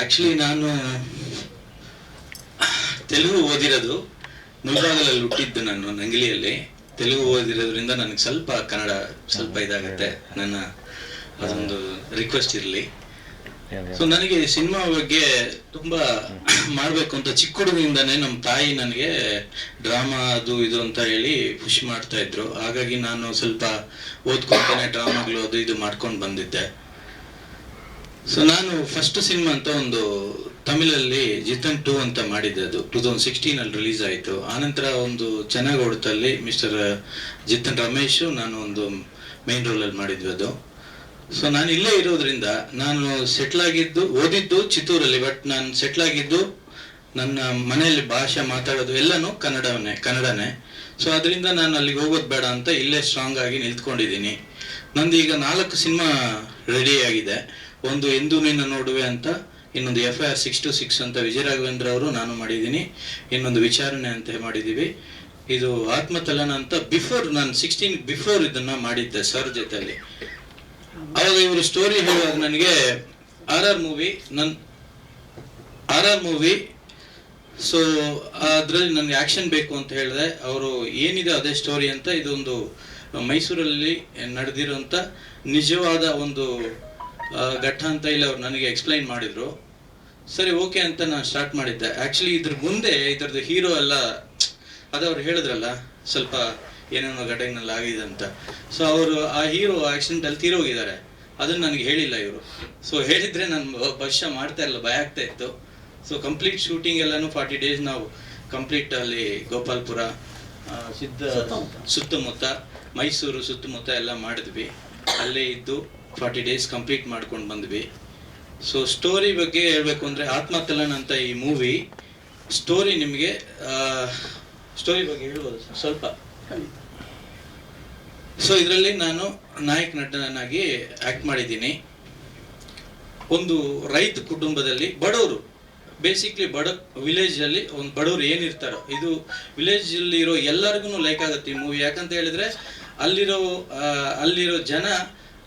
Actually ನಾನು ತೆಲುಗು ಓದಿರೋದು ಮುಲ್ಬಾಗಲಲ್ಲಿ ಹುಟ್ಟಿದ್ದು ನಾನು ನಂಗಿಲಿಯಲ್ಲಿ. ತೆಲುಗು ಓದಿರೋದ್ರಿಂದ ನನಗೆ ಸ್ವಲ್ಪ ಕನ್ನಡ ಸ್ವಲ್ಪ ಇದಾಗುತ್ತೆ. ನನ್ನ ಅದೊಂದು ರಿಕ್ವೆಸ್ಟ್ ಇರಲಿ. ಸೊ ನನಗೆ ಸಿನಿಮಾ ಬಗ್ಗೆ ತುಂಬಾ ಮಾಡಬೇಕು ಅಂತ ಚಿಕ್ಕ ಹುಡುಗಿಂದನೇ ನಮ್ಮ ತಾಯಿ ನನಗೆ ಡ್ರಾಮಾ ಅದು ಇದು ಅಂತ ಹೇಳಿ ಖುಷಿ ಮಾಡ್ತಾ ಇದ್ರು. ಹಾಗಾಗಿ ನಾನು ಸ್ವಲ್ಪ ಓದ್ಕೊಂತಾನೆ ಡ್ರಾಮಾಗಳು ಅದು ಇದು ಮಾಡ್ಕೊಂಡು ಬಂದಿದ್ದೆ. ಸೊ ನಾನು ಫಸ್ಟ್ ಸಿನಿಮಾ ಅಂತ ಒಂದು ತಮಿಳಲ್ಲಿ ಜಿತನ್ ಟೂ ಅಂತ ಮಾಡಿದ್ದೆ ಅದು. ಟೂ ತೌಸಂಡ್ ಸಿಕ್ಸ್ಟೀನ್ ಅಲ್ಲಿ ರಿಲೀಸ್ ಆಯಿತು. ಆನಂತರ ಒಂದು ಚೆನ್ನಾಗಿ ಹೊಡೆತಲ್ಲಿ ಮಿಸ್ಟರ್ ಜಿತನ್ ರಮೇಶ್ ನಾನು ಒಂದು ಮೇನ್ ರೋಲಲ್ಲಿ ಮಾಡಿದ್ವಿ ಅದು. ಸೊ ನಾನು ಇಲ್ಲೇ ಇರೋದ್ರಿಂದ ನಾನು ಸೆಟ್ಲ್ ಆಗಿದ್ದು, ಓದಿದ್ದು ಚಿತ್ತೂರಲ್ಲಿ ಬಟ್ ನಾನು ಸೆಟ್ಲ್ ಆಗಿದ್ದು ನನ್ನ ಮನೆಯಲ್ಲಿ ಭಾಷೆ ಮಾತಾಡೋದು ಎಲ್ಲನೂ ಕನ್ನಡವನ್ನೇ, ಕನ್ನಡನೇ. ಸೊ ಅದರಿಂದ ನಾನು ಅಲ್ಲಿಗೆ ಹೋಗೋದು ಬೇಡ ಅಂತ ಇಲ್ಲೇ ಸ್ಟ್ರಾಂಗ್ ಆಗಿ ನಿಂತ್ಕೊಂಡಿದ್ದೀನಿ. ನಂದು ಈಗ ನಾಲ್ಕು ಸಿನಿಮಾ ರೆಡಿ ಆಗಿದೆ. ಒಂದು ಎಂದು ನಿನ್ನ ನೋಡುವೆ ಅಂತ, ಇನ್ನೊಂದು F I R six two six ಅಂತ ವಿಜಯ ರಾಘವೇಂದ್ರ ಅವರು ನಾನು ಮಾಡಿದ್ದೀನಿ. ಇನ್ನೊಂದು ವಿಚಾರಣೆ ಅಂತ ಮಾಡಿದ್ದೀವಿ. ಇದು ಆತ್ಮತಲನ ಅಂತ ಬಿಫೋರ್ ನಾನು ಸಿಕ್ಸ್ಟೀನ್ ಬಿಫೋರ್ ಇದನ್ನ ಮಾಡಿದ್ದೆ ಸರ್ ಜೊತೆಲಿ ಅವಾಗ ಇವರು ಸ್ಟೋರಿ ಹೇಳುವಾಗ ನನಗೆ ಆರ್ ಆರ್ ಮೂವಿ ನನ್ ಆರ್ ಆರ್ ಮೂವಿ ಸೊ ಅದರಲ್ಲಿ ನನಗೆ ಆಕ್ಷನ್ ಬೇಕು ಅಂತ ಹೇಳಿದೆ. ಅವರು ಏನಿದೆ ಅದೇ ಸ್ಟೋರಿ ಅಂತ, ಇದೊಂದು ಮೈಸೂರಲ್ಲಿ ನಡೆದಿರುವಂಥ ನಿಜವಾದ ಒಂದು ಘಟ್ಟ ಅಂತ ಇಲ್ಲಿ ಅವ್ರು ನನಗೆ ಎಕ್ಸ್ಪ್ಲೈನ್ ಮಾಡಿದ್ರು. ಸರಿ ಓಕೆ ಅಂತ ನಾನು ಸ್ಟಾರ್ಟ್ ಮಾಡಿದ್ದೆ. ಆಕ್ಚುಲಿ ಇದ್ರ ಮುಂದೆ ಇದ್ರದ್ದು ಹೀರೋ ಎಲ್ಲ ಅದು ಅವ್ರು ಹೇಳಿದ್ರಲ್ಲ ಸ್ವಲ್ಪ ಏನೇನೋ ಘಟನೆಲ್ಲ ಆಗಿದೆ ಅಂತ. ಸೊ ಅವರು ಆ ಹೀರೋ ಆಕ್ಸಿಡೆಂಟ್ ಅಲ್ಲಿ ತೀರೋಗಿದ್ದಾರೆ. ಅದನ್ನ ನನಗೆ ಹೇಳಿಲ್ಲ ಇವರು. ಸೊ ಹೇಳಿದ್ರೆ ನಾನು ಭವಿಷ್ಯ ಮಾಡ್ತಾ ಇಲ್ಲ ಭಯ ಆಗ್ತಾ ಇತ್ತು. ಸೊ ಕಂಪ್ಲೀಟ್ ಶೂಟಿಂಗ್ ಎಲ್ಲಾನು ಫಾರ್ಟಿ ಡೇಸ್ ನಾವು ಕಂಪ್ಲೀಟ್ ಅಲ್ಲಿ ಗೋಪಾಲ್ಪುರ ಸಿದ್ಧ ಸುತ್ತಮುತ್ತ ಮೈಸೂರು ಸುತ್ತಮುತ್ತ ಎಲ್ಲ ಮಾಡಿದ್ವಿ. ಅಲ್ಲೇ ಇದ್ದು ಫಾರ್ಟಿ ಡೇಸ್ ಕಂಪ್ಲೀಟ್ ಮಾಡ್ಕೊಂಡು ಬಂದ್ವಿ. ಸೊ ಸ್ಟೋರಿ ಬಗ್ಗೆ ಹೇಳಬೇಕು ಅಂದ್ರೆ ಆತ್ಮತಲನ್ ಅಂತ ಈ ಮೂವಿ ಸ್ಟೋರಿ ನಿಮಗೆ ಸ್ಟೋರಿ ಬಗ್ಗೆ ಹೇಳ್ಬೋದು ಸ್ವಲ್ಪ. ಸೊ ಇದರಲ್ಲಿ ನಾನು ನಾಯಕ ನಟನಾಗಿ ಆ್ಯಕ್ಟ್ ಮಾಡಿದ್ದೀನಿ. ಒಂದು ರೈತ ಕುಟುಂಬದಲ್ಲಿ ಬಡವರು ಬೇಸಿಕ್ಲಿ ಬಡ ವಿಲೇಜಲ್ಲಿ ಒಂದು ಬಡವರು ಏನಿರ್ತಾರೋ, ಇದು ವಿಲೇಜಲ್ಲಿರೋ ಎಲ್ಲರಿಗೂ ಲೈಕ್ ಆಗುತ್ತೆ ಈ ಮೂವಿ ಯಾಕಂತ ಹೇಳಿದ್ರೆ, ಅಲ್ಲಿರೋ ಅಲ್ಲಿರೋ ಜನ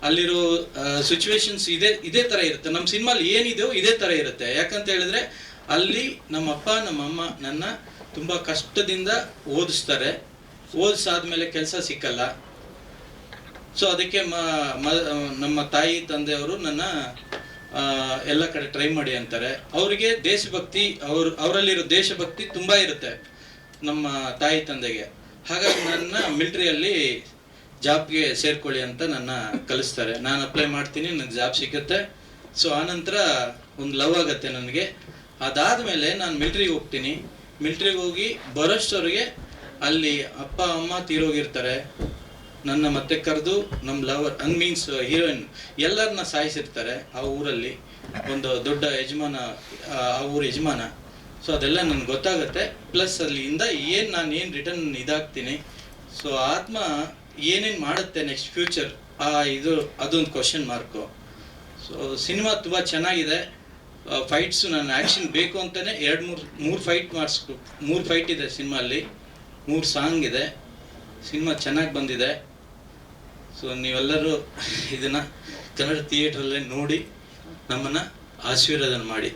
ಅಲ್ಲಿರೋ ಸಿಚುವೇಶನ್ಸ್ ಇದೇ ಇದೇ ತರ ಇರುತ್ತೆ. ನಮ್ಮ ಸಿನಿಮಾಲಿ ಏನಿದೆಯೋ ಇದೇ ತರ ಇರುತ್ತೆ. ಯಾಕಂತ ಹೇಳಿದ್ರೆ, ಅಲ್ಲಿ ನಮ್ಮ ಅಪ್ಪ, ನಮ್ಮ ಅಮ್ಮ ನನ್ನ ತುಂಬಾ ಕಷ್ಟದಿಂದ ಓದಿಸ್ತಾರೆ. ಓದಿಸಾದ್ಮೇಲೆ ಕೆಲಸ ಸಿಕ್ಕಲ್ಲ. ಸೊ ಅದಕ್ಕೆ ಮ- ನಮ್ಮ ತಾಯಿ, ತಂದೆಯವರು ನನ್ನ ಎಲ್ಲ ಕಡೆ ಟ್ರೈ ಮಾಡಿ ಅಂತಾರೆ. ಅವರಿಗೆ ದೇಶಭಕ್ತಿ, ಅವ್ರ, ಅವರಲ್ಲಿರೋ ದೇಶಭಕ್ತಿ ತುಂಬಾ ಇರುತ್ತೆ ನಮ್ಮ ತಾಯಿ, ತಂದೆಗೆ. ಹಾಗಾಗಿ ನನ್ನ ಮಿಲಿಟರಿಯಲ್ಲಿ ಜಾಬ್ಗೆ ಸೇರ್ಕೊಳ್ಳಿ ಅಂತ ನನ್ನ ಕಲಿಸ್ತಾರೆ. ನಾನು ಅಪ್ಲೈ ಮಾಡ್ತೀನಿ ನನಗೆ ಜಾಬ್ ಸಿಗುತ್ತೆ. ಸೊ ಆನಂತರ ಒಂದು ಲವ್ ಆಗತ್ತೆ ನನಗೆ. ಅದಾದ್ಮೇಲೆ ನಾನು ಮಿಲ್ಟ್ರಿಗೆ ಹೋಗ್ತೀನಿ. ಮಿಲ್ಟ್ರಿಗೆ ಹೋಗಿ ಬರೋಷ್ಟವ್ರಿಗೆ ಅಲ್ಲಿ ಅಪ್ಪ, ಅಮ್ಮ ತೀರೋಗಿರ್ತಾರೆ. ನನ್ನ ಮತ್ತೆ ಕರೆದು ನಮ್ಮ ಲವರ್ ಅನ್ ಮೀನ್ಸ್ ಹೀರೋಯಿನ್ ಎಲ್ಲರನ್ನ ಸಾಯಿಸಿರ್ತಾರೆ ಆ ಊರಲ್ಲಿ. ಒಂದು ದೊಡ್ಡ ಯಜಮಾನ, ಆ ಊರ ಯಜಮಾನ. ಸೊ ಅದೆಲ್ಲ ನನಗೆ ಗೊತ್ತಾಗುತ್ತೆ. ಪ್ಲಸ್ ಅಲ್ಲಿಂದ ಏನು ನಾನು ಏನು ರಿಟರ್ನ್ ಇದಾಗ್ತೀನಿ. ಸೊ ಆತ್ಮ ಏನೇನು ಮಾಡುತ್ತೆ ನೆಕ್ಸ್ಟ್ ಫ್ಯೂಚರ್ ಆ, ಇದು, ಅದೊಂದು ಕ್ವಶನ್ ಮಾರ್ಕು ಸೊ ಸಿನಿಮಾ ತುಂಬ ಚೆನ್ನಾಗಿದೆ. ಫೈಟ್ಸು ನಾನು ಆ್ಯಕ್ಷನ್ ಬೇಕು ಅಂತಲೇ ಎರಡು, ಮೂರು ಮೂರು ಫೈಟ್ ಮಾಡಿಸ್ಕೊ ಮೂರು ಫೈಟ್ ಇದೆ ಸಿನಿಮಾಲ್ಲಿ ಮೂರು ಸಾಂಗ್ ಇದೆ. ಸಿನಿಮಾ ಚೆನ್ನಾಗಿ ಬಂದಿದೆ. ಸೊ ನೀವೆಲ್ಲರೂ ಇದನ್ನು ಕನ್ನಡ ಥಿಯೇಟ್ರಲ್ಲೇ ನೋಡಿ, ನಮ್ಮನ್ನು ಆಶೀರ್ವಾದ ಮಾಡಿ.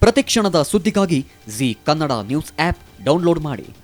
ಪ್ರತಿಕ್ಷಣದ ಸುದ್ದಿಗಾಗಿ Zee Kannada news app download ಮಾಡಿ.